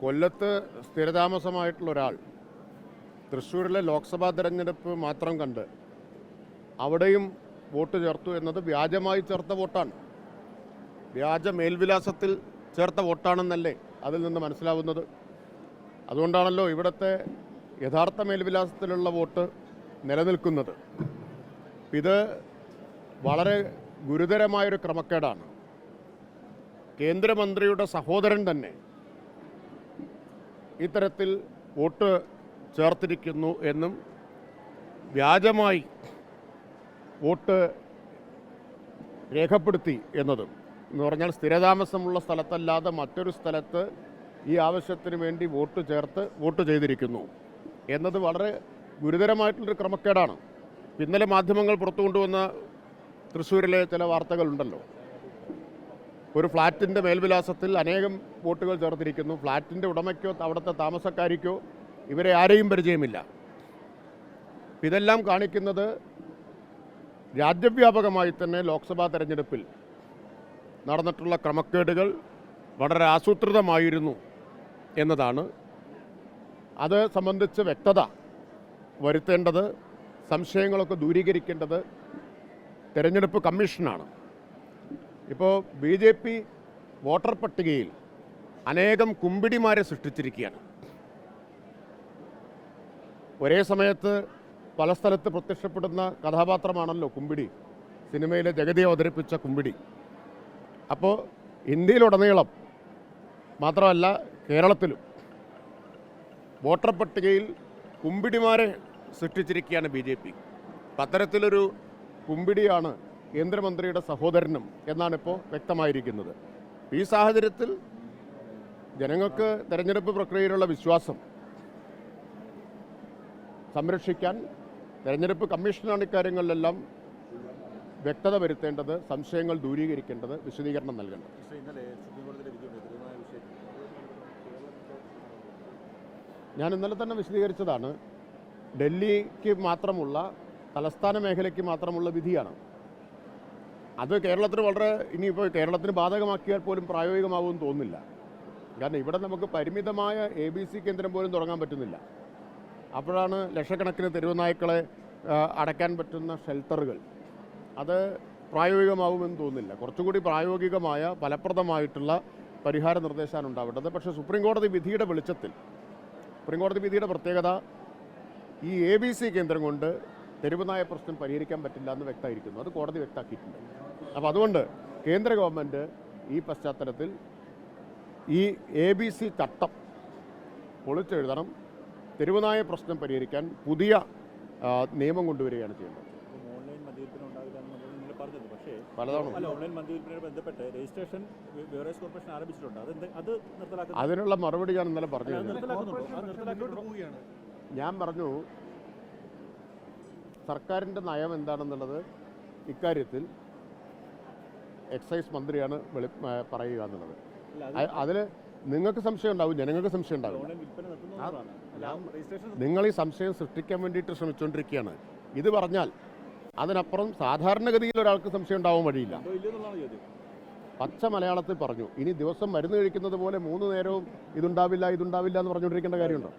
കൊല്ലത്ത് സ്ഥിരതാമസമായിട്ടുള്ള ഒരാൾ തൃശ്ശൂരിലെ ലോക്സഭാ തെരഞ്ഞെടുപ്പ് മാത്രം കണ്ട് അവിടെയും വോട്ട് ചേർത്തു എന്നത് വ്യാജമായി ചേർത്ത വോട്ടാണ്. വ്യാജ മേൽവിലാസത്തിൽ ചേർത്ത വോട്ടാണെന്നല്ലേ അതിൽ നിന്ന് മനസ്സിലാവുന്നത്. അതുകൊണ്ടാണല്ലോ ഇവിടുത്തെ യഥാർത്ഥ മേൽവിലാസത്തിലുള്ള വോട്ട് നിലനിൽക്കുന്നത്. ഇത് വളരെ ഗുരുതരമായൊരു ക്രമക്കേടാണ്. കേന്ദ്രമന്ത്രിയുടെ സഹോദരൻ തന്നെ ഇത്തരത്തിൽ വോട്ട് ചേർത്തിരിക്കുന്നു എന്നും വ്യാജമായി വോട്ട് രേഖപ്പെടുത്തി എന്നതും. എന്ന് പറഞ്ഞാൽ സ്ഥിരതാമസമുള്ള സ്ഥലത്തല്ലാതെ മറ്റൊരു സ്ഥലത്ത് ഈ ആവശ്യത്തിന് വേണ്ടി വോട്ട് ചേർത്ത് വോട്ട് ചെയ്തിരിക്കുന്നു എന്നത് വളരെ ഗുരുതരമായിട്ടുള്ളൊരു ക്രമക്കേടാണ്. ഇന്നലെ മാധ്യമങ്ങൾ പുറത്തു കൊണ്ടുവന്ന തൃശ്ശൂരിലെ ചില വാർത്തകളുണ്ടല്ലോ. ഒരു ഫ്ലാറ്റിന്റെ മേൽവിലാസത്തിൽ അനേകം വോട്ടുകൾ ചേർത്തിരിക്കുന്നു. ഫ്ലാറ്റിന്റെ ഉടമയ്ക്കോ അവിടുത്തെ താമസക്കാരിക്കോ ഇവരെ ആരെയും പരിചയമില്ല. ഇതെല്ലാം കാണിക്കുന്നത് രാജ്യവ്യാപകമായി തന്നെ ലോക്സഭാ തെരഞ്ഞെടുപ്പിൽ നടന്നിട്ടുള്ള ക്രമക്കേടുകൾ വളരെ ആസൂത്രിതമായിരുന്നു എന്നതാണ്. അത് സംബന്ധിച്ച് വ്യക്തത വരുത്തേണ്ടത് സംശയങ്ങളൊക്കെ ദൂരീകരിക്കേണ്ടത് തെരഞ്ഞെടുപ്പ് കമ്മീഷനാണ്. ഇപ്പോൾ ബി ജെ പി വോട്ടർ പട്ടികയിൽ അനേകം കുമ്പിടിമാരെ സൃഷ്ടിച്ചിരിക്കുകയാണ്. ഒരേ സമയത്ത് പല സ്ഥലത്ത് പ്രത്യക്ഷപ്പെടുന്ന കഥാപാത്രമാണല്ലോ കുമ്പിടി. സിനിമയിലെ ജഗതി അവതരിപ്പിച്ച കുമ്പിടി. അപ്പോൾ ഇന്ത്യയിലുടനീളം മാത്രമല്ല കേരളത്തിലും വോട്ടർ പട്ടികയിൽ കുമ്പിടിമാരെ സൃഷ്ടിച്ചിരിക്കുകയാണ് ബി ജെ പി. അത്തരത്തിലൊരു കുമ്പിടിയാണ് കേന്ദ്രമന്ത്രിയുടെ സഹോദരനും എന്നാണിപ്പോൾ വ്യക്തമായിരിക്കുന്നത്. ഈ സാഹചര്യത്തിൽ ജനങ്ങൾക്ക് തെരഞ്ഞെടുപ്പ് പ്രക്രിയയിലുള്ള വിശ്വാസം സംരക്ഷിക്കാൻ തെരഞ്ഞെടുപ്പ് കമ്മീഷനാണ് ഇക്കാര്യങ്ങളിലെല്ലാം വ്യക്തത വരുത്തേണ്ടത് സംശയങ്ങൾ ദൂരീകരിക്കേണ്ടത് വിശദീകരണം നൽകേണ്ടത്. ഞാൻ ഇന്നലെ തന്നെ വിശദീകരിച്ചതാണ്. ഡൽഹിക്ക് മാത്രമുള്ള തലസ്ഥാന മേഖലയ്ക്ക് മാത്രമുള്ള വിധിയാണ്. അത് കേരളത്തിന് വളരെ ഇനിയിപ്പോൾ കേരളത്തിന് ബാധകമാക്കിയാൽ പോലും പ്രായോഗികമാകുമെന്ന് തോന്നുന്നില്ല. കാരണം ഇവിടെ നമുക്ക് പരിമിതമായ എ ബി സി കേന്ദ്രം പോലും തുടങ്ങാൻ പറ്റുന്നില്ല. അപ്പോഴാണ് ലക്ഷക്കണക്കിന് തെരുവുനായ്ക്കളെ അടയ്ക്കാൻ പറ്റുന്ന ഷെൽട്ടറുകൾ. അത് പ്രായോഗികമാവുമെന്ന് തോന്നുന്നില്ല. കുറച്ചുകൂടി പ്രായോഗികമായ ഫലപ്രദമായിട്ടുള്ള പരിഹാര നിർദ്ദേശമാണ് ഉണ്ടാവേണ്ടത്. പക്ഷേ സുപ്രീം കോടതി വിധിയുടെ വെളിച്ചത്തിൽ സുപ്രീം കോടതി വിധിയുടെ പ്രത്യേകത ഈ എ ബി സി കേന്ദ്രം കൊണ്ട് തെരുവുനായ പ്രശ്നം പരിഹരിക്കാൻ പറ്റില്ല എന്ന് വ്യക്തമായിരിക്കുന്നു. അത് കോടതി വ്യക്തമാക്കിയിട്ടുണ്ട്. അപ്പോൾ അതുകൊണ്ട് കേന്ദ്ര ഗവൺമെന്റ് ഈ പശ്ചാത്തലത്തിൽ ഈ എ ബി സി ചട്ടം പൊളിച്ചെഴുതണം. തെരുവുനായ പ്രശ്നം പരിഹരിക്കാൻ പുതിയ നിയമം കൊണ്ടുവരികയാണ് ചെയ്യുന്നത്. അതിനുള്ള മറുപടി ഞാൻ ഇന്നലെ പറഞ്ഞു ഞാൻ പറഞ്ഞു സർക്കാരിന്റെ നയം എന്താണെന്നുള്ളത് ഇക്കാര്യത്തിൽ എക്സൈസ് മന്ത്രിയാണ് വെളി പറയുക എന്നുള്ളത്. അതിൽ നിങ്ങൾക്ക് സംശയം ഉണ്ടാവും ജനങ്ങൾക്ക് സംശയം രജിസ്ട്രേഷൻ നിങ്ങൾ ഈ സംശയം സൃഷ്ടിക്കാൻ വേണ്ടിയിട്ട് ശ്രമിച്ചുകൊണ്ടിരിക്കുകയാണ്. ഇത് പറഞ്ഞാൽ അതിനപ്പുറം സാധാരണഗതിയിൽ ഒരാൾക്ക് സംശയം ഉണ്ടാവാൻ വഴിയില്ല. പച്ച മലയാളത്തിൽ പറഞ്ഞു ഇനി ദിവസം മരുന്ന് കഴിക്കുന്നത് പോലെ മൂന്ന് നേരവും ഇതുണ്ടാവില്ല ഇതുണ്ടാവില്ല എന്ന് പറഞ്ഞുകൊണ്ടിരിക്കേണ്ട കാര്യമുണ്ടോ?